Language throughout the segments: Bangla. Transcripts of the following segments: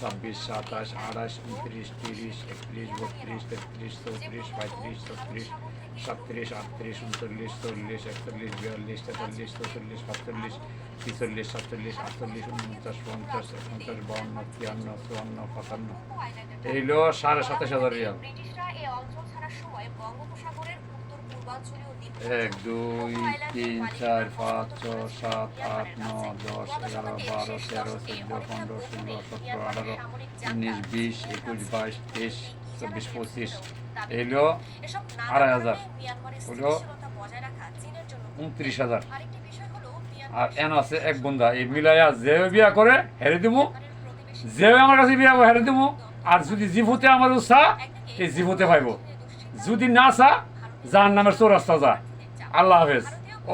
ছাব্বিশ, সাতাশ, আঠাশ, উনত্রিশ, তিরিশ, একত্রিশ, বত্রিশ, তেত্রিশ, চৌত্রিশ, পঁয়ত্রিশ, ছত্রিশ, সাতত্রিশ, আটত্রিশ, উনচল্লিশ, চল্লিশ, একচল্লিশ, বিয়াল্লিশ, তেতাল্লিশ, চৌচল্লিশ পাঁচচল্লিশ ছিচল্লিশ, সাতচল্লিশ আটচল্লিশ উনপঞ্চাশ, পঞ্চাশ, একপঞ্চাশ বাউন্ন তিয়ান্ন, চুয়ান্ন পাঁচান্ন এইলো সাড়ে সাতাশ হাজার রিয়াল। এই এক, দুই, তিন, চার, পাঁচ, ছয়, সাত, আট, নয়, দশ, এগারো, বারো, তেরো, চোদ্দ, পনেরো, ষোলো সতেরো আঠারো, উনিশ, বিশ, একুশ, বাইশ, তেইশ, চব্বিশ, পঁচিশ এইলো আড়াই হাজার। হলো উনত্রিশ হাজার। আর এন আছে এক বন্ধা, এই মিলাইয়া যে বিয়া করে, হেরে দিব যে আমার কাছে বিয়া হেরে দিমু। আর যদি জিভুতে আমার উৎসাহ এই জিভুতে পাইব। যদি না চা যার নামের চৌরাস্তা যা আল্লাহ হাফেজ।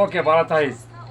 ওকে ভালো থাকিস।